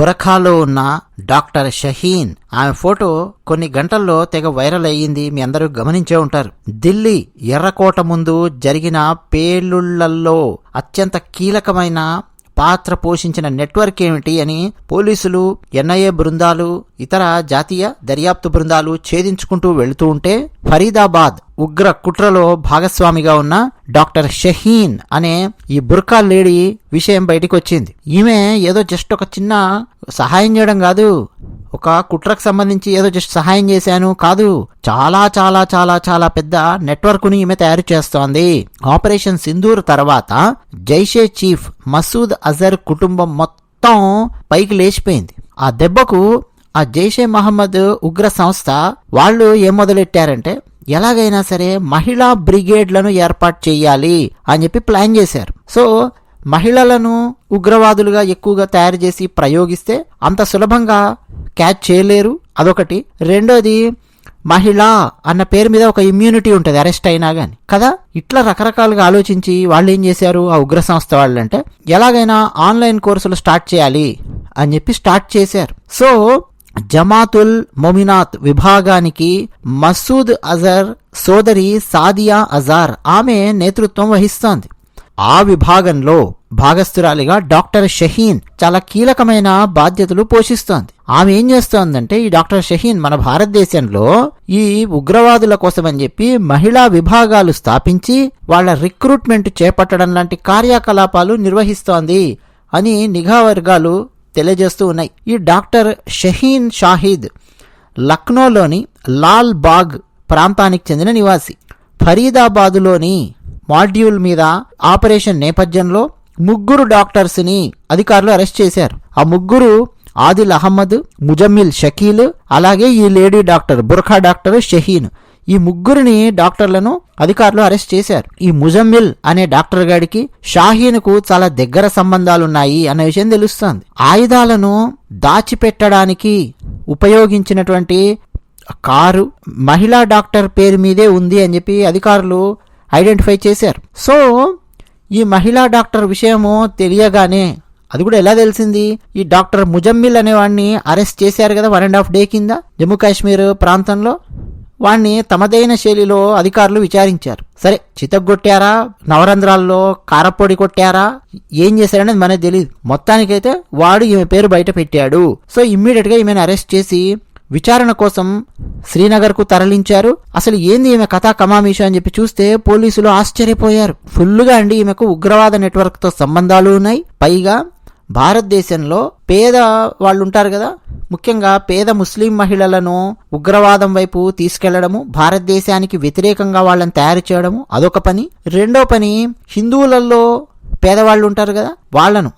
బురఖాలో ఉన్న డాక్టర్ షహీన్. ఆమె ఫోటో కొన్ని గంటల్లో తెగ వైరల్ అయ్యింది. మీ అందరూ గమనించే ఉంటారు. ఢిల్లీ ఎర్రకోట ముందు జరిగిన పేలుళ్ళలో అత్యంత కీలకమైన పాత్ర పోషించిన నెట్వర్క్ ఏమిటి అని పోలీసులు ఎన్ఐఏ బృందాలు ఇతర జాతీయ దర్యాప్తు బృందాలు ఛేదించుకుంటూ వెళుతూ ఉంటే ఫరీదాబాద్ ఉగ్ర కుట్రలో భాగస్వామిగా ఉన్న డాక్టర్ షహీన్ అనే ఈ బుర్కా లేడీ విషయం బయటికి వచ్చింది ఈమె ఏదో జస్ట్ ఒక చిన్న సహాయం చేయడం కాదు ఒక కుట్రకు సంబంధించి ఏదో జస్ట్ సహాయం చేశాను. కాదు చాలా చాలా చాలా చాలా పెద్ద నెట్వర్క్ను ఈమె తయారు చేస్తోంది. ఆపరేషన్ సింధూర్ తర్వాత జైషే చీఫ్ మసూద్ అజర్ కుటుంబం మొత్తం పైకి లేచిపోయింది. ఆ దెబ్బకు ఆ జైషే మహమ్మద్ ఉగ్ర సంస్థ వాళ్ళు ఏం మొదలెట్టారంటే ఎలాగైనా సరే మహిళా బ్రిగేడ్లను ఏర్పాటు చేయాలి అని చెప్పి ప్లాన్ చేశారు. సో మహిళలను ఉగ్రవాదులుగా ఎక్కువగా తయారు చేసి ప్రయోగిస్తే అంత సులభంగా క్యాచ్ చేయలేరు. అదొకటి. రెండోది మహిళ అన్న పేరు మీద ఒక ఇమ్యూనిటీ ఉంటుంది అరెస్ట్ అయినా కానీ కదా? ఇట్లా రకరకాలుగా ఆలోచించి వాళ్ళు ఏం చేశారు? ఆ ఉగ్ర సంస్థ వాళ్ళు అంటే ఎలాగైనా ఆన్లైన్ కోర్సులు స్టార్ట్ చేయాలి అని చెప్పి స్టార్ట్ చేశారు. సో జమాతుల్ మొమినాత్ విభాగానికి మసూద్ అజర్ సోదరి సాదియా అజార్ ఆమె నేతృత్వం వహిస్తోంది. ఆ విభాగంలో భాగస్థురాలిగా డాక్టర్ షహీన్ చాలా కీలకమైన బాధ్యతలు పోషిస్తోంది. ఆమె ఏం చేస్తోందంటే ఈ డాక్టర్ షహీన్ మన భారతదేశంలో ఈ ఉగ్రవాదుల కోసం అని చెప్పి మహిళా విభాగాలు స్థాపించి వాళ్ళ రిక్రూట్మెంట్ చేపట్టడం లాంటి కార్యకలాపాలు నిర్వహిస్తోంది అని నిఘా వర్గాలు తెలియజేస్తూ ఉన్నాయి. ఈ డాక్టర్ షహీన్ షాహిద్ లక్నోలోని లాల్ బాగ్ ప్రాంతానికి చెందిన నివాసి. ఫరీదాబాదులోని మాడ్యూల్ మీద ఆపరేషన్ నేపథ్యంలో ముగ్గురు డాక్టర్స్ని అధికారులు అరెస్ట్ చేశారు. ఆ ముగ్గురు ఆదిల్ అహ్మద్ ముజమ్మిల్ షకీల్ అలాగే ఈ లేడీ డాక్టర్ బుర్ఖా డాక్టర్ షహీన్. ఈ ముగ్గురిని డాక్టర్లను అధికారులు అరెస్ట్ చేశారు. ఈ ముజమ్మిల్ అనే డాక్టర్ గాడికి షాహీన్కు చాలా దగ్గర సంబంధాలున్నాయి అన్న విషయం తెలుస్తోంది. ఆయుధాలను దాచిపెట్టడానికి ఉపయోగించినటువంటి కారు మహిళా డాక్టర్ పేరు మీదే ఉంది అని చెప్పి అధికారులు ఐడెంటిఫై చేశారు. సో ఈ మహిళా డాక్టర్ విషయము తెలియగానే అది కూడా ఎలా తెలిసింది? ఈ డాక్టర్ ముజమ్మిల్ అనేవాడిని అరెస్ట్ చేశారు కదా వన్ అండ్ హాఫ్ డే కింద జమ్మూ కాశ్మీర్ ప్రాంతంలో. వాణ్ణి తమదైన శైలిలో అధికారులు విచారించారు. సరే చితగ్గొట్టారా నవరంధ్రాల్లో కారపొడి కొట్టారా? ఏం చేశారనేది మనకు తెలియదు మొత్తానికైతే వాడు ఈమె పేరు బయట పెట్టాడు. సో ఇమ్మీడియట్గా ఈమెను అరెస్ట్ చేసి విచారణ కోసం శ్రీనగర్కు తరలించారు. అసలు ఏంది ఈమె కథా కమామీష అని చెప్పి చూస్తే పోలీసులు ఆశ్చర్యపోయారు. ఫుల్లుగా అండి ఈమెకు ఉగ్రవాద నెట్వర్క్తో సంబంధాలు ఉన్నాయి. పైగా భారతదేశంలో పేద వాళ్ళు ఉంటారు కదా. ముఖ్యంగా పేద ముస్లిం మహిళలను ఉగ్రవాదం వైపు తీసుకెళ్ళడము భారతదేశానికి వ్యతిరేకంగా వాళ్ళని తయారు చేయడము అదొక పని. రెండో పని హిందువులలో పేదవాళ్ళు ఉంటారు కదా వాళ్ళను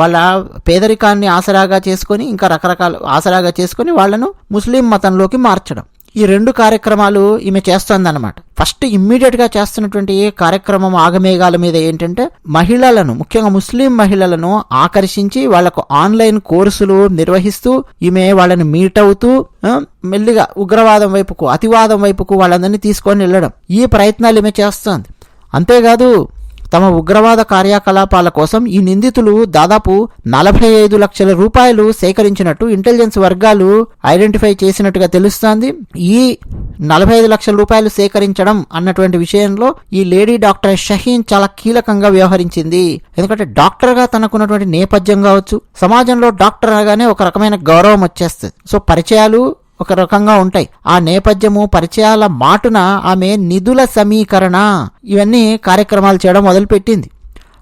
వాళ్ళ పేదరికాన్ని ఆసరాగా చేసుకొని ఇంకా రకరకాల ఆసరాగా చేసుకొని వాళ్ళను ముస్లిం మతంలోకి మార్చడం. ఈ రెండు కార్యక్రమాలు ఈమె చేస్తోందన్నమాట. ఫస్ట్ ఇమ్మీడియట్గా చేస్తున్నటువంటి కార్యక్రమం ఆగమేఘాల మీద ఏంటంటే మహిళలను ముఖ్యంగా ముస్లిం మహిళలను ఆకర్షించి వాళ్ళకు ఆన్లైన్ కోర్సులు నిర్వహిస్తూ ఈమె వాళ్ళని మీట్ అవుతూ మెల్లిగా ఉగ్రవాదం వైపుకు అతివాదం వైపుకు వాళ్ళందరినీ తీసుకొని వెళ్ళడం. ఈ ప్రయత్నాలు ఈమె చేస్తోంది. అంతేకాదు తమ ఉగ్రవాద కార్యకలాపాల కోసం ఈ నిందితులు దాదాపు నలభై ఐదు లక్షల రూపాయలు సేకరించినట్టు ఇంటెలిజెన్స్ వర్గాలు ఐడెంటిఫై చేసినట్టుగా తెలుస్తోంది. ఈ నలభై ఐదు లక్షల రూపాయలు సేకరించడం అన్నటువంటి విషయంలో ఈ లేడీ డాక్టర్ షహీన్ చాలా కీలకంగా వ్యవహరించింది. ఎందుకంటే డాక్టర్గా తనకున్నటువంటి నేపథ్యం కావచ్చు సమాజంలో డాక్టర్ అనగానే ఒక రకమైన గౌరవం వచ్చేస్తుంది. సో పరిచయాలు ఒక రకంగా ఉంటాయి. ఆ నేపథ్యము పరిచయాల మాటున ఆమె నిధుల సమీకరణ ఇవన్నీ కార్యక్రమాలు చేయడం మొదలుపెట్టింది.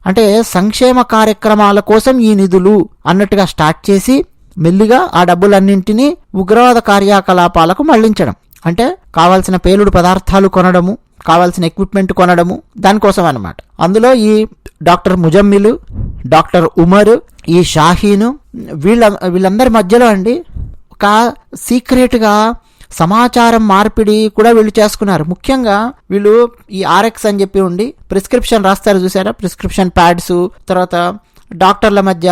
అంటే సంక్షేమ కార్యక్రమాల కోసం ఈ నిధులు అన్నట్టుగా స్టార్ట్ చేసి మెల్లిగా ఆ డబ్బులన్నింటినీ ఉగ్రవాద కార్యకలాపాలకు మళ్ళించడం. అంటే కావాల్సిన పేలుడు పదార్థాలు కొనడము కావాల్సిన ఎక్విప్మెంట్ కొనడము దానికోసం అన్నమాట. అందులో ఈ డాక్టర్ ముజమ్మిలు డాక్టర్ ఉమర్ ఈ షాహీను వీళ్ళ వీళ్ళందరి మధ్యలో అండి ఒక సీక్రెట్గా సమాచారం మార్పిడి కూడా వీళ్ళు చేసుకున్నారు. ముఖ్యంగా వీళ్ళు ఈ ఆర్ఎక్స్ అని చెప్పి ఉండి ప్రిస్క్రిప్షన్ రాస్తారు చూసారా? ప్రిస్క్రిప్షన్ ప్యాడ్స్ తర్వాత డాక్టర్ల మధ్య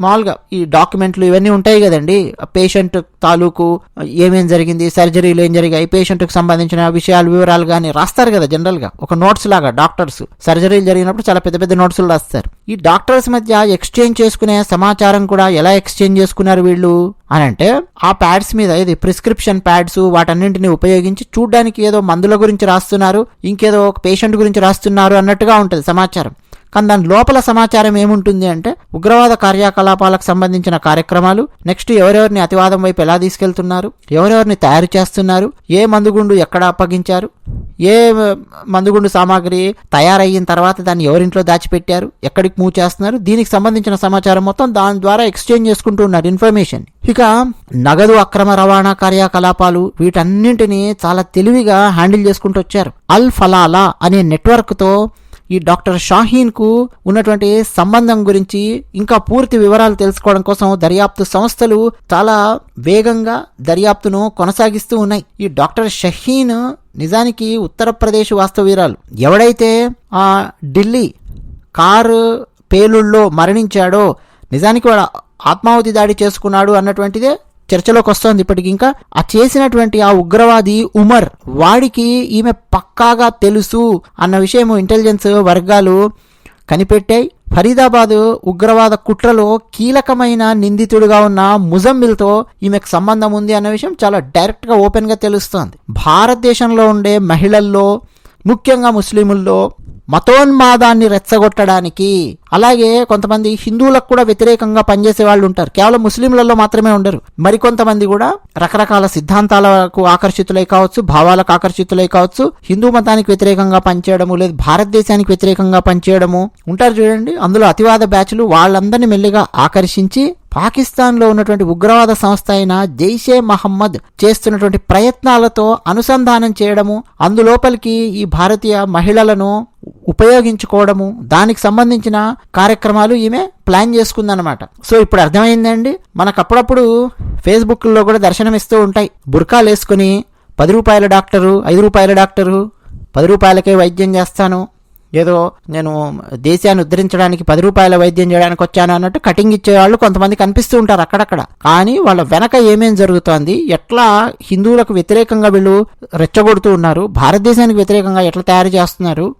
మామూలుగా ఈ డాక్యుమెంట్లు ఇవన్నీ ఉంటాయి కదండి. పేషెంట్ తాలూకు ఏమేం జరిగింది సర్జరీలు ఏం జరిగాయి పేషెంట్కి సంబంధించిన విషయాలు వివరాలు కానీ రాస్తారు కదా జనరల్గా. ఒక నోట్స్ లాగా డాక్టర్స్. సర్జరీలు జరిగినప్పుడు చాలా పెద్ద పెద్ద నోట్స్లు రాస్తారు. ఈ డాక్టర్స్ మధ్య ఎక్స్చేంజ్ చేసుకునే సమాచారం కూడా ఎలా ఎక్స్చేంజ్ చేసుకున్నారు వీళ్ళు? అని అంటే ఆ ప్యాడ్స్ మీద ఇది ప్రిస్క్రిప్షన్ ప్యాడ్స్ వాటన్నింటిని ఉపయోగించి చూడ్డానికి ఏదో మందుల గురించి రాస్తున్నారు ఇంకేదో ఒక పేషెంట్ గురించి రాస్తున్నారు అన్నట్టుగా ఉంటుంది సమాచారం. కానీ దాని లోపల సమాచారం ఏముంటుంది అంటే ఉగ్రవాద కార్యకలాపాలకు సంబంధించిన కార్యక్రమాలు నెక్స్ట్ ఎవరెవరిని అతివాదం వైపు ఎలా తీసుకెళ్తున్నారు ఎవరెవరిని తయారు చేస్తున్నారు ఏ మందుగుండు ఎక్కడ అప్పగించారు ఏ మందుగుండు సామాగ్రి తయారయ్యిన తర్వాత దాన్ని ఎవరింట్లో దాచిపెట్టారు ఎక్కడికి మూవ్ చేస్తున్నారు దీనికి సంబంధించిన సమాచారం మొత్తం దాని ద్వారా ఎక్స్చేంజ్ చేసుకుంటూ ఉన్నారు ఇన్ఫర్మేషన్ ఇక నగదు అక్రమ రవాణా కార్యకలాపాలు వీటన్నింటినీ చాలా తెలివిగా హ్యాండిల్ చేసుకుంటూ వచ్చారు. అల్ ఫలాలా అనే నెట్వర్క్తో ఈ డాక్టర్ షాహీన్కు ఉన్నటువంటి సంబంధం గురించి ఇంకా పూర్తి వివరాలు తెలుసుకోవడం కోసం దర్యాప్తు సంస్థలు చాలా వేగంగా దర్యాప్తును కొనసాగిస్తూ ఉన్నాయి. ఈ డాక్టర్ షహీన్ నిజానికి ఉత్తరప్రదేశ్ వాస్తవీరాలు ఎవడైతే ఆ ఢిల్లీ కారు పేలుళ్ళలో మరణించాడో నిజానికి వాడు ఆత్మాహుతి దాడి చేసుకున్నాడు అన్నటువంటిదే చర్చలోకి వస్తోంది ఇప్పటికి ఇంకా. ఆ చేసినటువంటి ఆ ఉగ్రవాది ఉమర్ వాడికి ఈమె పక్కాగా తెలుసు అన్న విషయం ఇంటెలిజెన్స్ వర్గాలు కనిపెట్టాయి. ఫరీదాబాద్ ఉగ్రవాద కుట్రలో కీలకమైన నిందితుడిగా ఉన్న ముజమ్మిల్తో ఈమెకు సంబంధం ఉంది అన్న విషయం చాలా డైరెక్ట్గా ఓపెన్గా తెలుస్తోంది. భారతదేశంలో ఉండే మహిళల్లో ముఖ్యంగా ముస్లిముల్లో మతోన్మాదాన్ని రెచ్చగొట్టడానికి అలాగే కొంతమంది హిందువులకు కూడా వ్యతిరేకంగా పనిచేసే వాళ్ళు ఉంటారు. కేవలం ముస్లింలలో మాత్రమే ఉండరు. మరికొంతమంది కూడా రకరకాల సిద్ధాంతాలకు ఆకర్షితులై కావచ్చు భావాలకు ఆకర్షితులై కావచ్చు హిందూ మతానికి వ్యతిరేకంగా పనిచేయడము లేదు భారతదేశానికి వ్యతిరేకంగా పనిచేయడము ఉంటారు చూడండి. అందులో అతివాద బ్యాచ్లు వాళ్ళందరినీ మెల్లిగా ఆకర్షించి పాకిస్తాన్లో ఉన్నటువంటి ఉగ్రవాద సంస్థ అయిన జైషే మహమ్మద్ చేస్తున్నటువంటి ప్రయత్నాలతో అనుసంధానం చేయడము అందులోపలికి ఈ భారతీయ మహిళలను ఉపయోగించుకోవడము దానికి సంబంధించిన కార్యక్రమాలు ఈమె ప్లాన్ చేసుకుందనమాట సో ఇప్పుడు అర్థమైందండి? మనకు అప్పుడప్పుడు ఫేస్బుక్లో కూడా దర్శనమిస్తూ ఉంటాయి. బుర్కాలు వేసుకుని పది రూపాయల డాక్టరు ఐదు రూపాయల డాక్టరు పది రూపాయలకే వైద్యం చేస్తాను. ఏదో నేను దేశాన్ని ఉద్ధరించడానికి పది రూపాయల వైద్యం చేయడానికి వచ్చాను అన్నట్టు కటింగ్ ఇచ్చేవాళ్ళు కొంతమంది కనిపిస్తూ ఉంటారు అక్కడక్కడ. కానీ వాళ్ళ వెనక ఏమేం జరుగుతోంది? ఎట్లా హిందువులకు వ్యతిరేకంగా వీళ్ళు రెచ్చగొడుతూ ఉన్నారు? భారతదేశానికి వ్యతిరేకంగా ఎట్లా తయారు చేస్తున్నారు?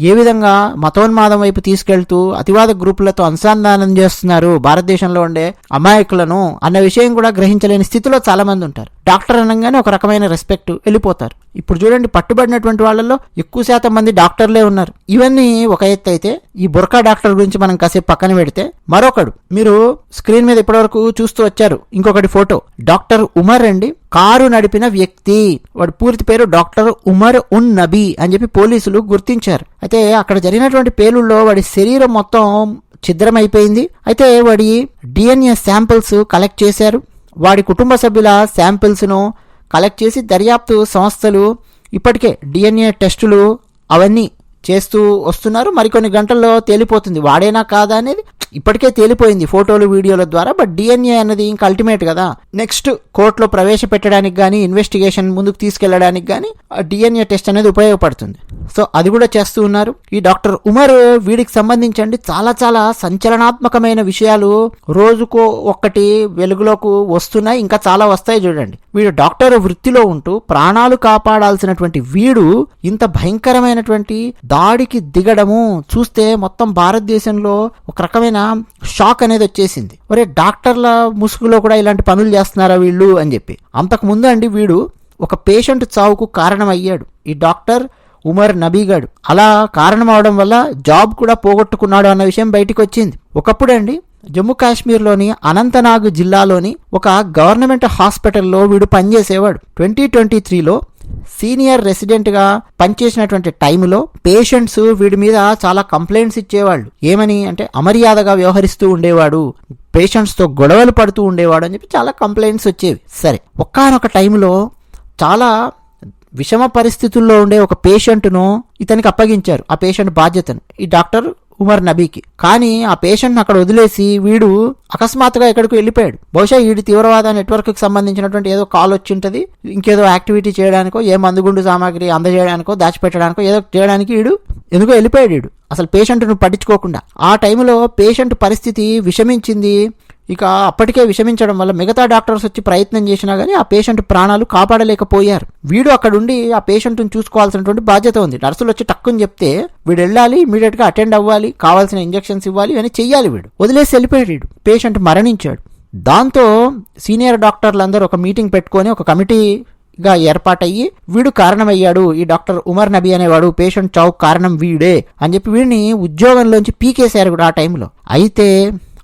ఏ విధంగా మతోన్మాదం వైపు తీసుకెళ్తూ అతివాద గ్రూపులతో అనుసంధానం చేస్తున్నారు భారతదేశంలో ఉండే అమాయకులను అన్న విషయం కూడా గ్రహించలేని స్థితిలో చాలా మంది ఉంటారు. డాక్టర్ అనగానే ఒక రకమైన రెస్పెక్ట్ వెళ్ళిపోతారు. ఇప్పుడు చూడండి పట్టుబడినటువంటి వాళ్ళల్లో ఎక్కువ శాతం మంది డాక్టర్లే ఉన్నారు. ఇవన్నీ ఒక ఎత్తు అయితే ఈ బుర్కా డాక్టర్ గురించి మనం కాసేపు పక్కన పెడితే మరొకడు. మీరు స్క్రీన్ మీద ఇప్పటివరకు చూస్తూ వచ్చారు. ఇంకొకటి ఫోటో. డాక్టర్ ఉమర్ అండి. కారు నడిపిన వ్యక్తి. వాడి పూర్తి పేరు డాక్టర్ ఉమర్ ఉన్ నబీ అని చెప్పి పోలీసులు గుర్తించారు. అయితే అక్కడ జరిగినటువంటి పేలుల్లో వాడి శరీరం మొత్తం ఛిద్రమైపోయింది. అయితే వాడి డిఎన్ఏ శాంపిల్స్ కలెక్ట్ చేశారు. వాడి కుటుంబ సభ్యుల శాంపిల్స్ను కలెక్ట్ చేసి దర్యాప్తు సంస్థలు ఇప్పటికే డిఎన్ఏ టెస్టులు అవన్నీ చేస్తూ వస్తున్నారు. మరికొన్ని గంటల్లో తేలిపోతుంది. వాడేనా కాదా అనేది ఇప్పటికే తేలిపోయింది ఫోటోలు వీడియోల ద్వారా బట్ డిఎన్ఏ అన్నది ఇంకా అల్టిమేట్ కదా. నెక్స్ట్ కోర్టులో ప్రవేశపెట్టడానికి కానీ ఇన్వెస్టిగేషన్ ముందుకు తీసుకెళ్ళడానికి కానీ డిఎన్ఏ టెస్ట్ అనేది ఉపయోగపడుతుంది. సో అది కూడా చేస్తూ ఉన్నారు. ఈ డాక్టర్ ఉమర్ వీడికి సంబంధించండి చాలా చాలా సంచలనాత్మకమైన విషయాలు రోజుకో ఒక్కటి వెలుగులోకి వస్తున్నాయి ఇంకా చాలా వస్తాయి చూడండి. వీడు డాక్టర్ వృత్తిలో ఉంటూ ప్రాణాలు కాపాడాల్సినటువంటి వీడు ఇంత భయంకరమైనటువంటి దాడికి దిగడము చూస్తే మొత్తం భారతదేశంలో ఒక రకమైన షాక్ అనేది వచ్చేసింది. ఒరే డాక్టర్ల ముసుగులో కూడా ఇలాంటి పనులు చేస్తున్నారా వీళ్ళు అని చెప్పి. అంతకు ముందు అండి వీడు ఒక పేషెంట్ చావుకు కారణమయ్యాడు. ఈ డాక్టర్ ఉమర్ నబీగాడు. అలా కారణం అవడం వల్ల జాబ్ కూడా పోగొట్టుకున్నాడు అన్న విషయం బయటకు వచ్చింది. ఒకప్పుడండి జమ్మూ కాశ్మీర్లోని అనంతనాగ్ జిల్లాలోని ఒక గవర్నమెంట్ హాస్పిటల్లో వీడు పనిచేసేవాడు. ట్వంటీ ట్వంటీ త్రీలో సీనియర్ రెసిడెంట్గా పనిచేసినటువంటి టైంలో పేషెంట్స్ వీడి మీద చాలా కంప్లైంట్స్ ఇచ్చేవాళ్ళు. ఏమని అంటే అమర్యాదగా వ్యవహరిస్తూ ఉండేవాడు. పేషెంట్స్తో గొడవలు పడుతూ ఉండేవాడు అని చెప్పి చాలా కంప్లైంట్స్ వచ్చేవి. సరే ఒక్కనొక టైంలో చాలా విషమ పరిస్థితుల్లో ఉండే ఒక పేషెంట్ను ఇతనికి అప్పగించారు. ఆ పేషెంట్ బాధ్యతను. ఈ డాక్టర్ ఉమర్ నబీకి. కానీ ఆ పేషెంట్ను అక్కడ వదిలేసి వీడు అకస్మాత్తుగా ఎక్కడికి వెళ్ళిపోయాడు. బహుశా వీడి తీవ్రవాద నెట్వర్క్కి సంబంధించినటువంటి ఏదో కాల్ వచ్చి ఉంటుంది ఇంకేదో యాక్టివిటీ చేయడానికో ఏ మందుగుండు సామాగ్రి అందజేయడానికో దాచిపెట్టడానికో ఏదో చేయడానికి వీడు ఎందుకో వెళ్ళిపోయాడు వీడు. అసలు పేషెంట్ను పట్టించుకోకుండా. ఆ టైంలో పేషెంట్ పరిస్థితి విషమించింది. ఇక అప్పటికే విషమించడం వల్ల మిగతా డాక్టర్స్ వచ్చి ప్రయత్నం చేసినా కానీ ఆ పేషెంట్ ప్రాణాలు కాపాడలేకపోయారు. వీడు అక్కడుండి ఆ పేషెంట్ను చూసుకోవాల్సినటువంటి బాధ్యత ఉంది. నర్సులు వచ్చి టక్కుని చెప్తే వీడు వెళ్ళాలి ఇమీడియట్గా అటెండ్ అవ్వాలి కావాల్సిన ఇంజెక్షన్స్ ఇవ్వాలి అని చెయ్యాలి వీడు. వదిలేసి వెళ్ళిపోయాడు పేషెంట్ మరణించాడు. దాంతో సీనియర్ డాక్టర్లందరూ ఒక మీటింగ్ పెట్టుకొని ఒక కమిటీ గా ఏర్పాటయ్యి వీడు కారణమయ్యాడు. ఈ డాక్టర్ ఉమర్ నబీ అనేవాడు పేషెంట్ చావు కారణం వీడే అని చెప్పి వీడిని ఉద్యోగంలోంచి పీకేశారు కూడా ఆ టైంలో. అయితే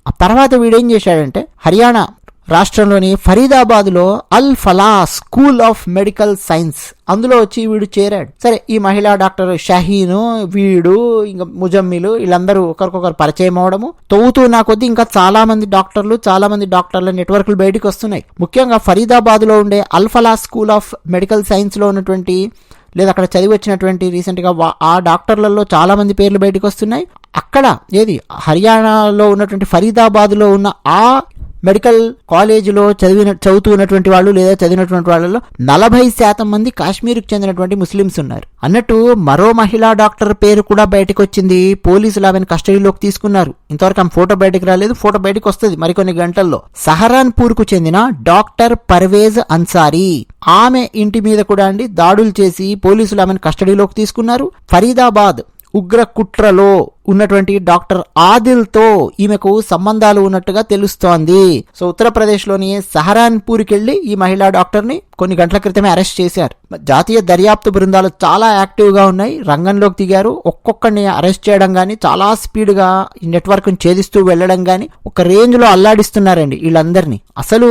ఆ తర్వాత వీడేం చేశాడంటే హర్యానా రాష్ట్రంలోని ఫరీదాబాద్లో Al Falah school of medical science అందులో వచ్చి వీడు చేరాడు. సరే ఈ మహిళా డాక్టర్ షహీను వీడు ఇంకా ముజమ్మిలు వీళ్ళందరూ ఒకరికొకరు పరిచయం అవడము తవ్వుతూ నా కొద్దీ ఇంకా చాలా మంది డాక్టర్లు చాలా మంది డాక్టర్ల నెట్వర్క్లు బయటకు వస్తున్నాయి. ముఖ్యంగా ఫరీదాబాద్లో ఉండే Al Falah school of medical సైన్స్లో ఉన్నటువంటి లేదా అక్కడ చదివి వచ్చినటువంటి రీసెంట్గా ఆ డాక్టర్లలో చాలా మంది పేర్లు బయటకు వస్తున్నాయి. అక్కడ ఏది? హర్యానాలో ఉన్నటువంటి ఫరీదాబాద్లో ఉన్న ఆ మెడికల్ కాలేజీలో చదివిన చదువుతున్నటువంటి వాళ్ళు లేదా చదివినటువంటి వాళ్ళలో నలభై శాతం మంది కాశ్మీర్కి చెందినటువంటి ముస్లిమ్స్ ఉన్నారు. అన్నట్టు మరో మహిళా డాక్టర్ పేరు కూడా బయటకు వచ్చింది పోలీసులు ఆమెను కస్టడీలోకి తీసుకున్నారు. ఇంతవరకు ఆమె ఫోటో బయటకు రాలేదు. ఫోటో బయటకు వస్తుంది మరికొన్ని గంటల్లో. సహరాన్పూర్కు చెందిన డాక్టర్ పర్వేజ్ అన్సారీ. ఆమె ఇంటి మీద కూడా అండి దాడులు చేసి పోలీసులు ఆమెను కస్టడీలోకి తీసుకున్నారు. ఫరీదాబాద్ ఉగ్ర కుట్రలో ఉన్నటువంటి డాక్టర్ ఆదిల్తో ఈమెకు సంబంధాలు ఉన్నట్టుగా తెలుస్తోంది. సో ఉత్తరప్రదేశ్లోని సహరాన్పూర్కి వెళ్ళి ఈ మహిళా డాక్టర్ని కొన్ని గంటల క్రితమే అరెస్ట్ చేశారు. జాతీయ దర్యాప్తు బృందాలు చాలా యాక్టివ్గా ఉన్నాయి. రంగంలోకి దిగారు. ఒక్కొక్కరిని అరెస్ట్ చేయడం కానీ చాలా స్పీడ్గా ఈ నెట్వర్క్ని ఛేదిస్తూ వెళ్ళడం కానీ ఒక రేంజ్లో అల్లాడిస్తున్నారండి వీళ్ళందరినీ. అసలు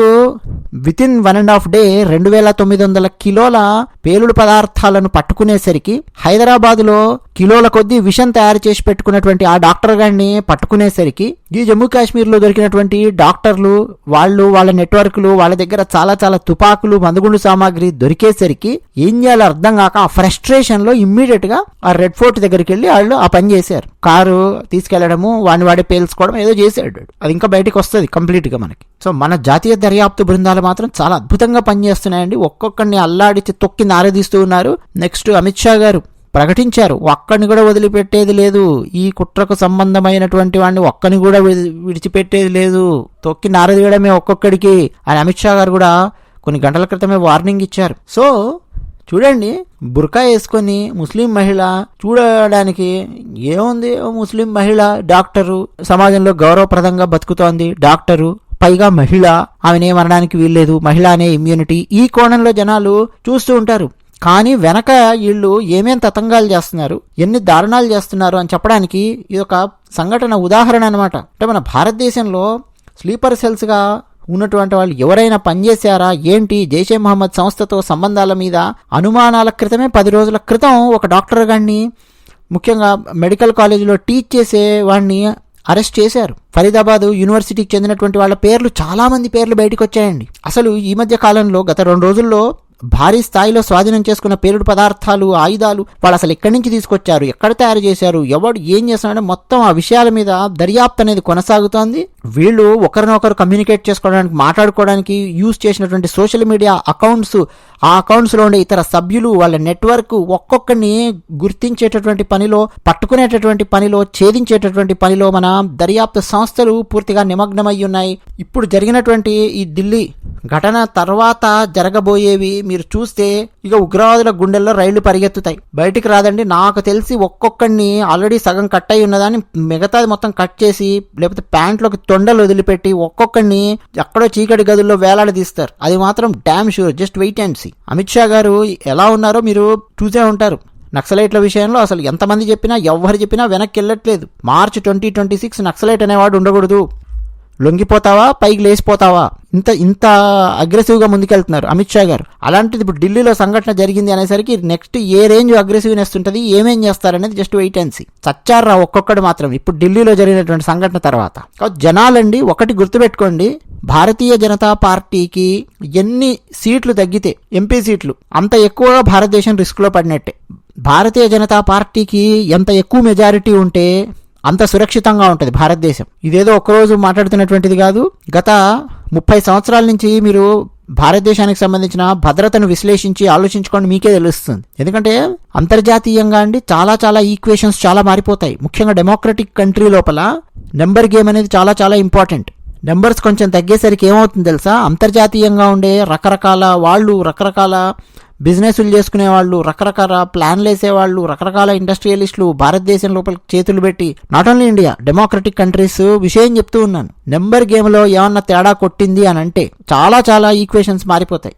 within one and half day రెండు వేల తొమ్మిది వందల కిలోల పేలుడు పదార్థాలను పట్టుకునేసరికి హైదరాబాద్లో కిలోల కొద్దీ విషం తయారు చేసి పెట్టుకున్నటువంటి ఆ డాక్టర్ గారిని పట్టుకునేసరికి ఈ జమ్మూ కాశ్మీర్లో దొరికినటువంటి డాక్టర్లు వాళ్ళు వాళ్ళ నెట్వర్క్లు వాళ్ళ దగ్గర చాలా చాలా తుపాకులు మందుగుండు సామాగ్రి దొరికేసరికి ఏం చేయాలో అర్థం కాక ఆ ఫ్రస్ట్రేషన్లో ఇమ్మీడియట్గా ఆ రెడ్ ఫోర్ట్ దగ్గరికి వెళ్ళి వాళ్ళు ఆ పని చేశారు. కారు తీసుకెళ్ళడము వాడిని వాడే పేల్చుకోవడం ఏదో చేశాడు. అది ఇంకా బయటకు వస్తుంది కంప్లీట్గా మనకి. సో మన జాతీయ దర్యాప్తు బృందాలు మాత్రం చాలా అద్భుతంగా పనిచేస్తున్నాయండి. ఒక్కొక్కరిని అల్లాడిచి తొక్కి నారదీస్తూ ఉన్నారు. నెక్స్ట్ అమిత్ షా గారు. ప్రకటించారు. ఒక్కని కూడా వదిలిపెట్టేది లేదు. ఈ కుట్రకు సంబంధమైనటువంటి వాడిని ఒక్కని కూడా విడి- విడిచిపెట్టేది లేదు. తొక్కి నారదీయడమే ఒక్కొక్కడికి అని అమిత్ షా గారు కూడా కొన్ని గంటల క్రితమే వార్నింగ్ ఇచ్చారు. సో చూడండి బుర్కా వేసుకొని ముస్లిం మహిళ చూడడానికి ఏముంది? ముస్లిం మహిళ డాక్టరు సమాజంలో గౌరవప్రదంగా బతుకుతోంది డాక్టరు పైగా మహిళ. ఆమెనేమనడానికి వీల్లేదు. మహిళ అనే ఇమ్యూనిటీ ఈ కోణంలో జనాలు చూస్తూ ఉంటారు. కానీ వెనక వీళ్ళు ఏమేం తతంగాలు చేస్తున్నారు ఎన్ని దారుణాలు చేస్తున్నారు అని చెప్పడానికి ఇది ఒక సంఘటన ఉదాహరణ అనమాట అంటే మన భారతదేశంలో స్లీపర్ సెల్స్గా ఉన్నటువంటి వాళ్ళు ఎవరైనా పనిచేశారా ఏంటి జైషే మహమ్మద్ సంస్థతో సంబంధాల మీద అనుమానాల క్రితమే పది రోజుల క్రితం ఒక డాక్టర్ గారిని ముఖ్యంగా మెడికల్ కాలేజీలో టీచ్ చేసే వాడిని అరెస్ట్ చేశారు. ఫరీదాబాద్ యూనివర్సిటీకి చెందినటువంటి వాళ్ళ పేర్లు చాలామంది పేర్లు బయటకు వచ్చాయండి. అసలు ఈ మధ్య కాలంలో గత రెండు రోజుల్లో భారీ స్థాయిలో స్వాధీనం చేసుకున్న పేలుడు పదార్థాలు ఆయుధాలు వాళ్ళు అసలు ఎక్కడి నుంచి తీసుకొచ్చారు? ఎక్కడ తయారు చేశారు? ఎవడు ఏం చేస్తున్నాడో మొత్తం ఆ విషయాల మీద దర్యాప్తు అనేది కొనసాగుతోంది. వీళ్ళు ఒకరినొకరు కమ్యూనికేట్ చేసుకోవడానికి మాట్లాడుకోవడానికి యూజ్ చేసినటువంటి సోషల్ మీడియా అకౌంట్స్ ఆ అకౌంట్స్లో ఉండే ఇతర సభ్యులు వాళ్ళ నెట్వర్క్ ఒక్కొక్కరిని గుర్తించేటటువంటి పనిలో పట్టుకునేటటువంటి పనిలో ఛేదించేటటువంటి పనిలో మన దర్యాప్తు సంస్థలు పూర్తిగా నిమగ్నమై ఉన్నాయి. ఇప్పుడు జరిగినటువంటి ఈ ఢిల్లీ ఘటన తర్వాత జరగబోయేవి మీరు చూస్తే ఇక ఉగ్రవాదుల గుండెల్లో రైళ్ళు పరిగెత్తుతాయి. బయటికి రాదండి నాకు తెలిసి ఒక్కొక్కడిని ఆల్రెడీ సగం కట్ అయి ఉన్నదాన్ని మిగతాది మొత్తం కట్ చేసి లేకపోతే ప్యాంట్లోకి తొండలు వదిలిపెట్టి ఒక్కొక్కడిని ఎక్కడో చీకటి గదుల్లో వేలాడదీస్తారు అది మాత్రం damn sure just wait and see Amit Shah గారు ఎలా ఉన్నారో మీరు చూసే ఉంటారు. నక్సలైట్ల విషయంలో అసలు ఎంతమంది చెప్పినా ఎవరు చెప్పినా వెనక్కి వెళ్ళట్లేదు. March twenty twenty six Naxalite అనేవాడు ఉండకూడదు. లొంగిపోతావా? పైకి లేచిపోతావా? ఇంత ఇంత అగ్రెసివ్గా ముందుకెళ్తున్నారు. అమిత్ షా గారు. అలాంటిది ఇప్పుడు ఢిల్లీలో సంఘటన జరిగింది అనేసరికి నెక్స్ట్ ఏ రేంజ్ అగ్రెసివ్నెస్ ఉంటుంది ఏమేం చేస్తారనేది జస్ట్ వెయిట్ అండ్ సీ చచ్చారా ఒక్కొక్కడు మాత్రం. ఇప్పుడు ఢిల్లీలో జరిగినటువంటి సంఘటన తర్వాత. కాబట్టి జనాలండి ఒకటి గుర్తుపెట్టుకోండి. భారతీయ జనతా పార్టీకి ఎన్ని సీట్లు తగ్గితే ఎంపీ సీట్లు అంత ఎక్కువగా భారతదేశం రిస్క్లో పడినట్టే. భారతీయ జనతా పార్టీకి ఎంత ఎక్కువ మెజారిటీ ఉంటే అంత సురక్షితంగా ఉంటుంది భారతదేశం. ఇదేదో ఒక్కరోజు మాట్లాడుతున్నటువంటిది కాదు. గత ముప్పై సంవత్సరాల నుంచి మీరు భారతదేశానికి సంబంధించిన భద్రతను విశ్లేషించి ఆలోచించుకోండి మీకే తెలుస్తుంది. ఎందుకంటే అంతర్జాతీయంగా అండి చాలా చాలా ఈక్వేషన్స్ చాలా మారిపోతాయి. ముఖ్యంగా డెమోక్రటిక్ కంట్రీ లోపల నెంబర్ గేమ్ అనేది చాలా చాలా ఇంపార్టెంట్ నెంబర్స్ కొంచెం తగ్గేసరికి ఏమవుతుంది తెలుసా? అంతర్జాతీయంగా ఉండే రకరకాల వాళ్ళు రకరకాల బిజినెస్లు చేసుకునే వాళ్ళు రకరకాల ప్లాన్లు వేసేవాళ్ళు రకరకాల ఇండస్ట్రియలిస్టులు భారతదేశం లోపల చేతులు పెట్టి not only India democratic countries విషయం చెప్తూ ఉన్నాను. నెంబర్ గేమ్లో ఏమన్నా తేడా కొట్టింది అని అంటే చాలా చాలా ఈక్వేషన్స్ మారిపోతాయి.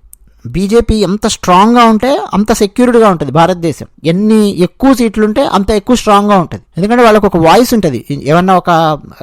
బీజేపీ ఎంత స్ట్రాంగ్గా ఉంటే అంత సెక్యూర్డ్గా ఉంటుంది భారతదేశం. ఎన్ని ఎక్కువ సీట్లుంటే అంత ఎక్కువ స్ట్రాంగ్గా ఉంటుంది. ఎందుకంటే వాళ్ళకు ఒక వాయిస్ ఉంటుంది. ఏమన్నా ఒక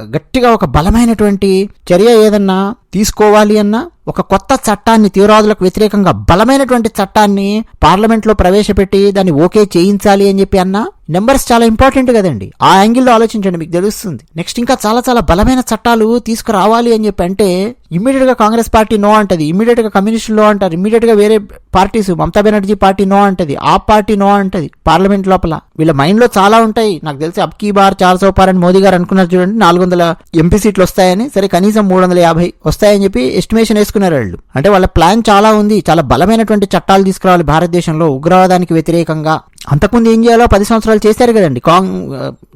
గట్టిగా ఒక బలమైనటువంటి చర్య ఏదన్నా తీసుకోవాలి అన్నా ఒక కొత్త చట్టాన్ని తీవ్రవాదులకు వ్యతిరేకంగా బలమైనటువంటి చట్టాన్ని పార్లమెంట్లో ప్రవేశపెట్టి దాన్ని ఓకే చేయించాలి అని చెప్పి అన్నా? నెంబర్స్ చాలా ఇంపార్టెంట్ కదండి. ఆ యాంగిల్లో ఆలోచించండి మీకు తెలుస్తుంది. నెక్స్ట్ ఇంకా చాలా చాలా బలమైన చట్టాలు తీసుకురావాలి అని చెప్పి అంటే ఇమ్మీడియట్గా కాంగ్రెస్ పార్టీ నో అంటది. ఇమ్మీడియట్గా కమ్యూనిస్టులు నో అంటారు. ఇమ్మీడియట్గా వేరే parties Mamata Banerjee party no అంటది. ఆ పార్టీ నో అంటది. పార్లమెంట్ లోపల. వీళ్ళ మైండ్లో చాలా ఉంటాయి. నాకు తెలిసి అబ్కీ బార్ చార్ సో పార్ అని మోదీ గారు అనుకున్నారు చూడండి నాలుగు వందల ఎంపీ సీట్లు వస్తాయని. సరే కనీసం మూడు వందల యాభై వస్తాయని చెప్పి ఎస్టిమేషన్ వేసుకున్నారు వాళ్ళు. అంటే వాళ్ళ ప్లాన్ చాలా ఉంది. చాలా బలమైనటువంటి చట్టాలు తీసుకురావాలి భారతదేశంలో. ఉగ్రవాదానికి వ్యతిరేకంగా అంతకుముందు ఏం చేయాలో పది సంవత్సరాలు చేశారు కదండి. కాంగ్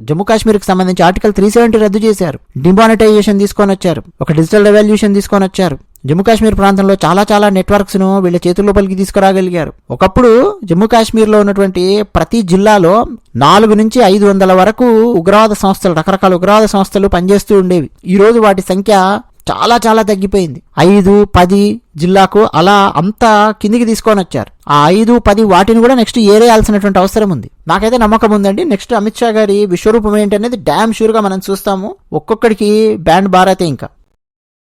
జమ్మూ కాశ్మీర్కి సంబంధించి ఆర్టికల్ త్రీ సెవెంటీ రద్దు చేశారు. డిమానిటైజేషన్ తీసుకొని వచ్చారు. ఒక డిజిటల్ రెవల్యూషన్ తీసుకొని వచ్చారు. జమ్మూ కాశ్మీర్ ప్రాంతంలో చాలా చాలా నెట్వర్క్స్ను వీళ్ళ చేతుల్లోపలికి తీసుకురాగలిగారు. ఒకప్పుడు జమ్మూ కాశ్మీర్లో ఉన్నటువంటి ప్రతి జిల్లాలో నాలుగు నుంచి ఐదు వందల వరకు ఉగ్రవాద సంస్థలు రకరకాల ఉగ్రవాద సంస్థలు పనిచేస్తూ ఉండేవి. ఈరోజు వాటి సంఖ్య చాలా చాలా తగ్గిపోయింది. ఐదు పది జిల్లాకు అలా అంతా కిందికి తీసుకొని వచ్చారు. ఆ ఐదు పది వాటిని కూడా నెక్స్ట్ ఏరేయాల్సినటువంటి అవసరం ఉంది? నాకైతే నమ్మకం ఉందండి. నెక్స్ట్ అమిత్ షా గారి విశ్వరూపం ఏంటనేది డ్యామ్ షూర్గా మనం చూస్తాము. ఒక్కొక్కడికి బ్యాండ్ భారతే ఇంకా.